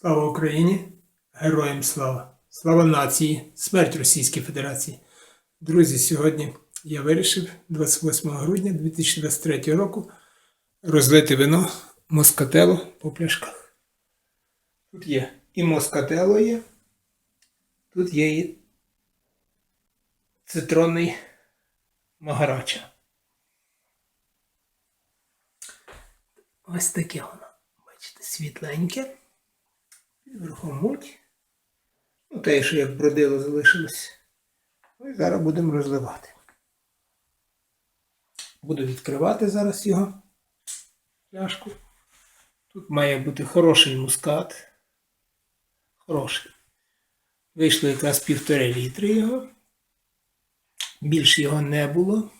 Слава Україні! Героям слава! Слава нації! Смерть Російській Федерації! Друзі, сьогодні я вирішив 28 грудня 2023 року розлити вино Москатело по пляшках. Тут є і Москатело є, тут є і цитронний Магарача. Ось таке воно. Бачите, світленьке. Верхом муть. Ну, те, що як бродило залишилось. Ну і зараз будемо розливати. Буду відкривати зараз його пляшку. Тут має бути хороший мускат. Хороший. Вийшло якраз півтори літри його. Більше його не було.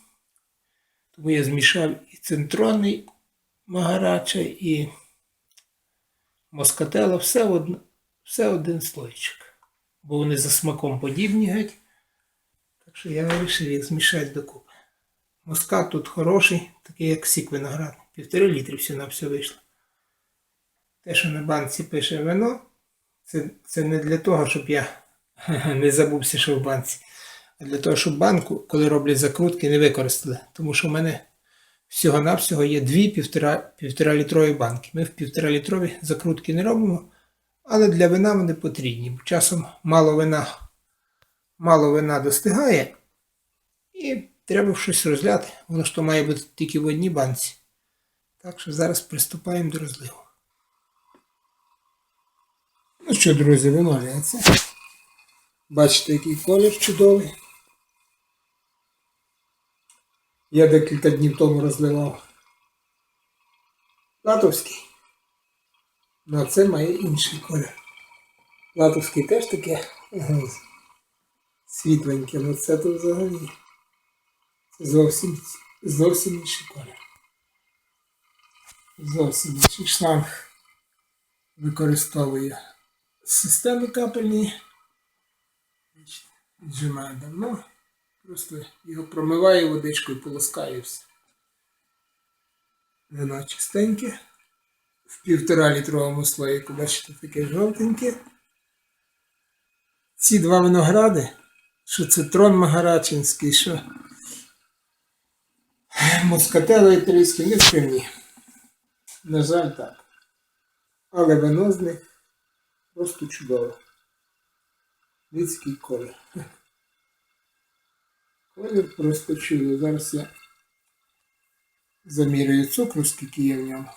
Тому я змішав і центронний магарача, і москатело, все, все один слойчик. Бо вони за смаком подібні геть. Так що я вирішив їх змішати докупи. Москат тут хороший, такий як сік виноградний. Півтори літри все на все вийшло. Те, що на банці пише вино, це, це не для того, щоб я не забувся, що в банці. А для того, щоб банку, коли роблять закрутки, не використали. Тому що в мене всього-навсього є дві півтора, півтора літрові банки. Ми в півтора літрові закрутки не робимо, але для вина вони потрібні. Часом мало вина, мало вина достигає, і треба щось розляти. Воно ж то має бути тільки в одній банці. Так що зараз приступаємо до розливу. Ну що, друзі, вино лється. Бачите, який колір чудовий. Я декілька днів тому розливав латовський. Ну, це має інший колір. Латовський теж таке світленьке, але це тут взагалі це зовсім, зовсім інший колір. Зовсім інший шланг використовує системи капельні. Віджимає давно. Просто його промиває водичкою, полоскає і все. Вино чистеньке. В півтора літровому слоїку, бачите, таке жовтеньке. Ці два виногради, що це трон Магарачинський, що Москатело італійський, не спільні. На жаль, так. Але вино просто чудове. Людський колір. Колір просто чудо. Зараз я замірюю цукру, скільки є в ньому.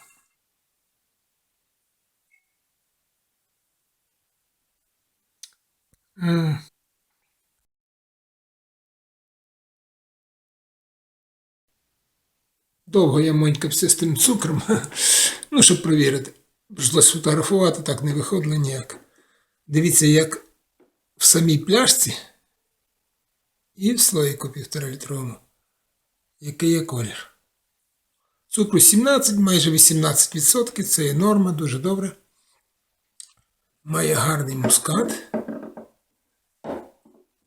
Довго я монькався з тим цукром, ну, щоб провірити. Прийшлося фотографувати, так не виходило ніяк. Дивіться, як в самій пляшці і в слоїку півтора літровому, який є колір. Цукру 17, майже 18%, це є норма, дуже добре. Має гарний мускат.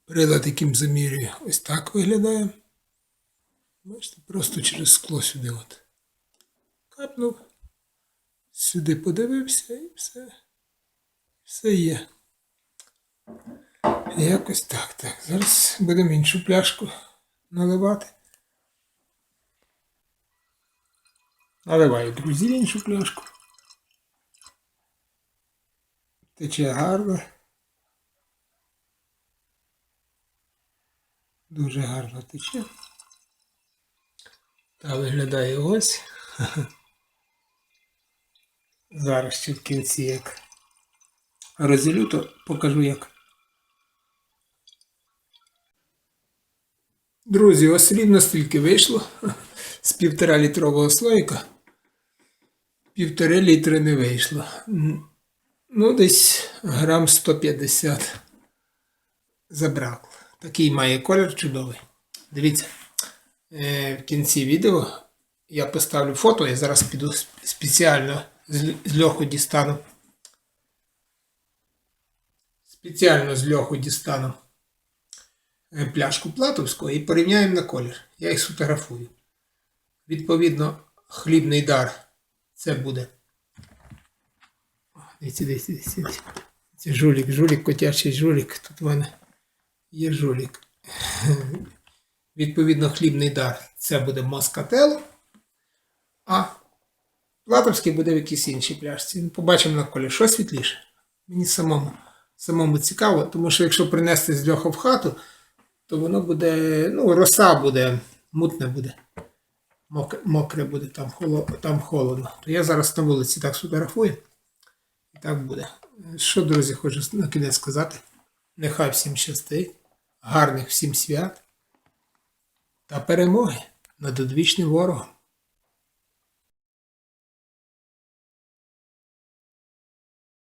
Прилад, яким замірюю, ось так виглядає. Бачите, просто через скло сюди от. Капнув, сюди подивився і все. Все є. Якось так, так. Зараз будемо іншу пляшку наливати. Наливаю, друзі, іншу пляшку. Тече гарно. Дуже гарно тече. Та виглядає ось. Зараз ще в кінці як розділю, то покажу як. Друзі, ось рівно стільки вийшло з півтора літрового слоїка. Півтори літри не вийшло. Ну, десь грам 150 забракло. Такий має колір чудовий. Дивіться, е, в кінці відео я поставлю фото, я зараз піду спеціально з льоху дістану. Спеціально з льоху дістану пляшку Платовського і порівняємо на колір. Я їх сфотографую. Відповідно, хлібний дар це буде Дивіться, дивіться, дивіться. Це жулік, жулік, котячий жулік. Тут в мене є жулік. Відповідно, хлібний дар це буде москатело, а Платовський буде в якійсь іншій пляшці. Ну, Побачимо на колі, що світліше. Мені самому, самому цікаво, тому що якщо принести з льоху в хату, то воно буде, ну, роса буде, мутне буде. Мокре, мокре буде, там, холо, там холодно. То я зараз на вулиці так сфотографую. І так буде. Що, друзі, хочу на кінець сказати. Нехай всім щастить, гарних всім свят та перемоги над одвічним ворогом.